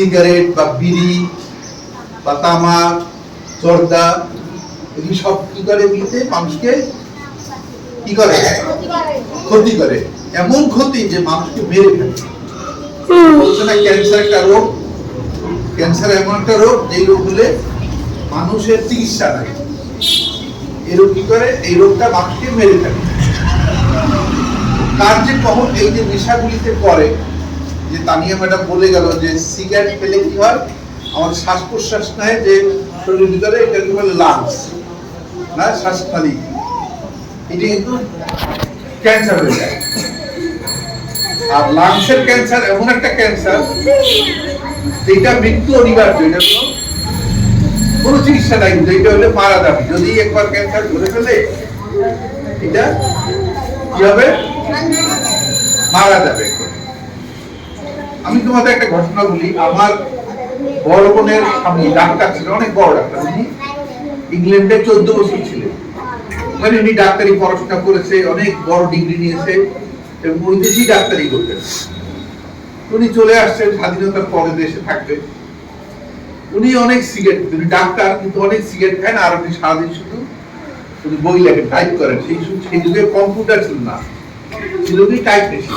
Cigarette বা বিড়ি বা তামাক জর্দা এগুলি সব কি করে দিতে মানুষকে কি করে? ক্ষতি করে। এমন ক্ষতি যে মানুষকে মেরে ফেলে। না ক্যান্সার একটা রোগ। ক্যান্সার এমন একটা রোগ, যেই রোগ হলে মানুষের চিকিৎসা নাই। এই রোগ কি করে? এই রোগটা মানুষকে মেরে ফেলে। তার যে কখন এই যে নেশাগুলিতে করে যে তানিয়া ম্যাডাম বলে গেল যে সিগারেট খেলে কি হয়? আমাদের শ্বাস প্রশ্বাস নেয় যে শরীরের ভিতরে এটাকে বলে? লাংস। না, শ্বাসনালী। এটি কিন্তু ক্যান্সার হয়ে যায়। আর লাংসের ক্যান্সার এমন একটা ক্যান্সার, যেটা মৃত্যু অনিবার্য, এটা কোনো চিকিৎসা নাই, কিন্তু এটা হলে মারা যাবে। যদি একবার ক্যান্সার ধরে ফেলে, এটা কি হবে? মারা যাবে। আমি তোমাদের একটা ঘটনা বলি। আমার বড় বোনের স্বামী, ডাক্তার ছিল অনেক বড় ডাক্তার উনি। ইংল্যান্ডে চোদ্দ বছর ছিলেন। মানে উনি ডাক্তারি পড়াশোনা করেছে, অনেক বড় ডিগ্রি নিয়েছে, এবং দেশেই ডাক্তারি করতেন। উনি চলে আসছেন, স্বাধীনতার পরে দেশে থাকবে উনি অনেক সিগারেট উনি ডাক্তার, কিন্তু অনেক সিগারেট খান আর উনি সারাদিন শুধু উনি বই লেখেন টাইপ করেন। সেই সেই যুগে কম্পিউটার ছিল না। ছিল কি টাইপ মেশিন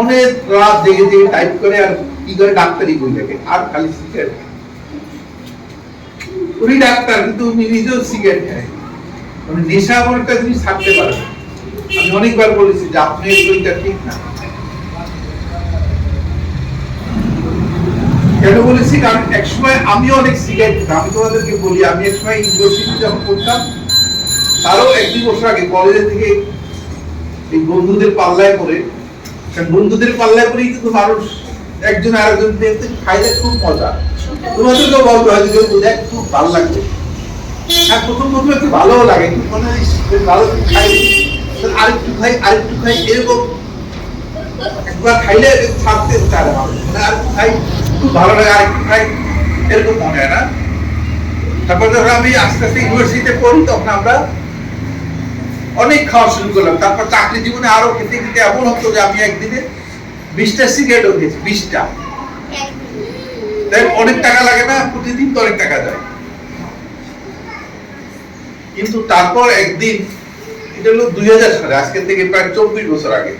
অনেক রাত জেগে জেগে টাইপ করে আর কি করে ডাক্তারি বই আর খালি সিগারেট উনি ডাক্তার, কিন্তু উনি নিজেও সিগারেট খায়। মানে নেশা এমন একটা জিনিস থাকতে পারে আমি অনেকবার বলেছি যে আপনি বইটা ঠিক না। কেন বলেছি? কারণ একসময় আমি অনেক সিগারেট খেতাম আমি তোমাদেরকে বলি, আমি এক একসময় ইউনিভার্সিটি যখন পড়তাম, তারও এক দুই বছর আগে কলেজে থেকে এই বন্ধুদের পাল্লায় করে কারণ বন্ধুদের পাল্লায় করেই কিন্তু মানুষ একজন আরেকজন দেখতে খাইলে খুব মজা। তোমাদেরকেও বলতে হয় যে কেউ দেখ, খুব ভালো লাগবে। হ্যাঁ প্রথম প্রথম একটু ভালোও লাগে, কিন্তু মনে হয় ভালো খাই আরেকটু খাই আরেকটু খাই, এরকম একবার খাইলে ছাড়তে চায় মানুষ। মানে আরেকটু খাই, খুব ভালো লাগে, আরেকটু খাই, এরকম মনে হয় না। তারপর যখন আমি আস্তে আস্তে ইউনিভার্সিটিতে পড়ি, তখন আমরা অনেক খাওয়া শুরু করলাম। তারপর চাকরি জীবনে আরও খেতে খেতে এমন হতো যে আমি একদিনে বিশটা সিগারেটও খেয়েছি, বিশটা। তাই অনেক টাকা লাগে না, প্রতিদিন তো অনেক টাকা যায়। কিন্তু তারপর একদিন, এটা হলো দুই হাজার সালে থেকে প্রায় চব্বিশ বছর আগে,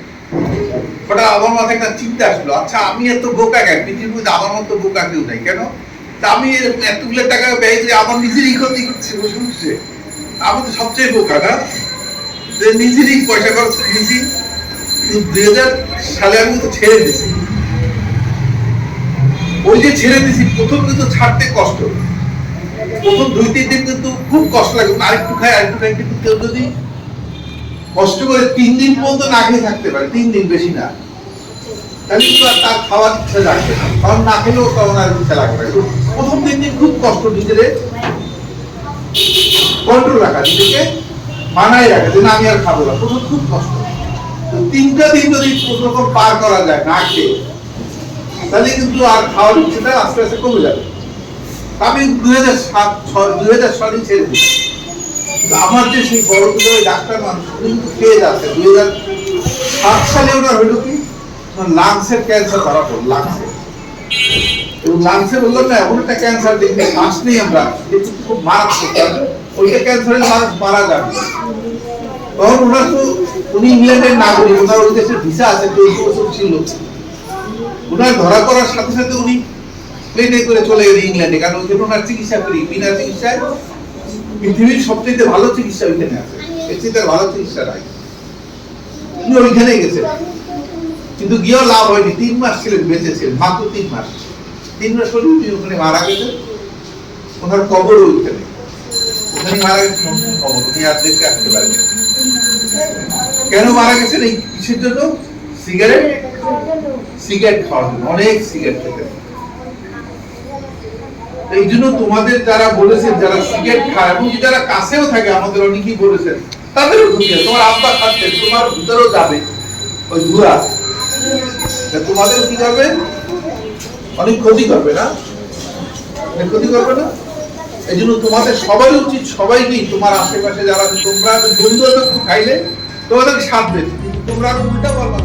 হঠাৎ আমার মাথায় একটা চিন্তা আসলো আচ্ছা আমি এত বোকা কেন? পৃথিবীর মধ্যে আমার মতো বোকা কেউ নাই কেন? তা আমি এতগুলো টাকা ব্যয় করে আমার নিজেরই ক্ষতি আমি তো সবচেয়ে বোকা না? যে নিজেরই পয়সা খরচ নিজেই দুই হাজার সালে আমি তো ছেড়ে দিয়েছি। ওই যে ছেড়ে দিয়েছি, প্রথম কিন্তু ছাড়তে কষ্ট। প্রথম দুই, তিন দিন কিন্তু খুব কষ্ট লাগে। আরেকটু খাই আরেকটু খাই, কিন্তু কেউ যদি কষ্ট করে তিন দিন পর্যন্ত না খেয়ে থাকতে পারে, তিন দিন বেশি না। তাহলে কিন্তু আর তার খাওয়ার ইচ্ছা লাগবে না। কারণ না খেলেও তখন আর ইচ্ছা লাগবে প্রথম তিন দিন খুব কষ্ট নিজের কন্ট্রোল রাখা, নিজেকে মানায় রাখা, যে আমি আর খাব না। প্রথম খুব কষ্ট। তিনটা দিন যদি প্রথম পার করা যায়, না খেয়ে, তাহলে কিন্তু আর খাওয়ার ইচ্ছেটা আস্তে আস্তে কমে যাবে। আমি দুই হাজার সাত, ছয়, দুই হাজার সালে ছেড়ে দিই। আমার যে সেই বড় দুটো ডাক্তার মানুষ কিন্তু খেয়ে যাচ্ছে। দুই হাজার সাত সালে ওনার হইল কি? লাংসের ক্যান্সার ধরা পড়ল লাংসে এবং লাংসে বললাম না, এমন একটা ক্যান্সার দেখি শ্বাস নেই আমরা যেটা খুব মারাত্মক। ওইটা ক্যান্সারে মানুষ মারা যাবে তখন ওনার তো উনি ইংল্যান্ডের নাগরিক, ওনার ওই দেশের ভিসা আছে চৌদ্দ বছর ছিল। ওনার ধরা করার সাথে সাথে উনি প্লেনে করে চলে গেলেন ইংল্যান্ডে, কারণ ওইখানে ওনার চিকিৎসা করি। বিনা চিকিৎসায় পৃথিবীর সবচেয়ে ভালো চিকিৎসা ওইখানে আছে। চেয়ে তার ভালো চিকিৎসা নাই। উনি ওইখানেই গেছেন। কিন্তু গিয়েও লাভ হয়নি। তিন মাস ছিলেন, বেঁচে ছিলেন, মাত্র তিন মাস। তিন মাস পরে উনি ওখানে মারা গেছেন। ওনার কবর ওইখানে। ওখানে মারা গেছেন ওখানে কবর উনি আর আসতে পারেন কেন মারা গেছেন? এই কিসের জন্য? সিগারেট? সিগারেট খাওয়ার অনেক সিগারেট খেতেন এই জন্য তোমাদের যারা বলেছেন, যারা সিগারেট খায়, এবং যারা কাছেও থাকে, আমাদের অনেকেই বলেছেন, তাদেরও ক্ষতি তোমার আব্বা খাচ্ছে তোমার ভিতরেও যাবে ওই ধুয়া তোমাদের কি করবে অনেক ক্ষতি করবে না? অনেক ক্ষতি করবে না? এই জন্য তোমাদের সবাই উচিত সবাইকেই, তোমার আশেপাশে যারা তোমরা বন্ধু খাইলে তোমাদেরকে সাথ দেবে। কিন্তু তোমরা উল্টা বলবা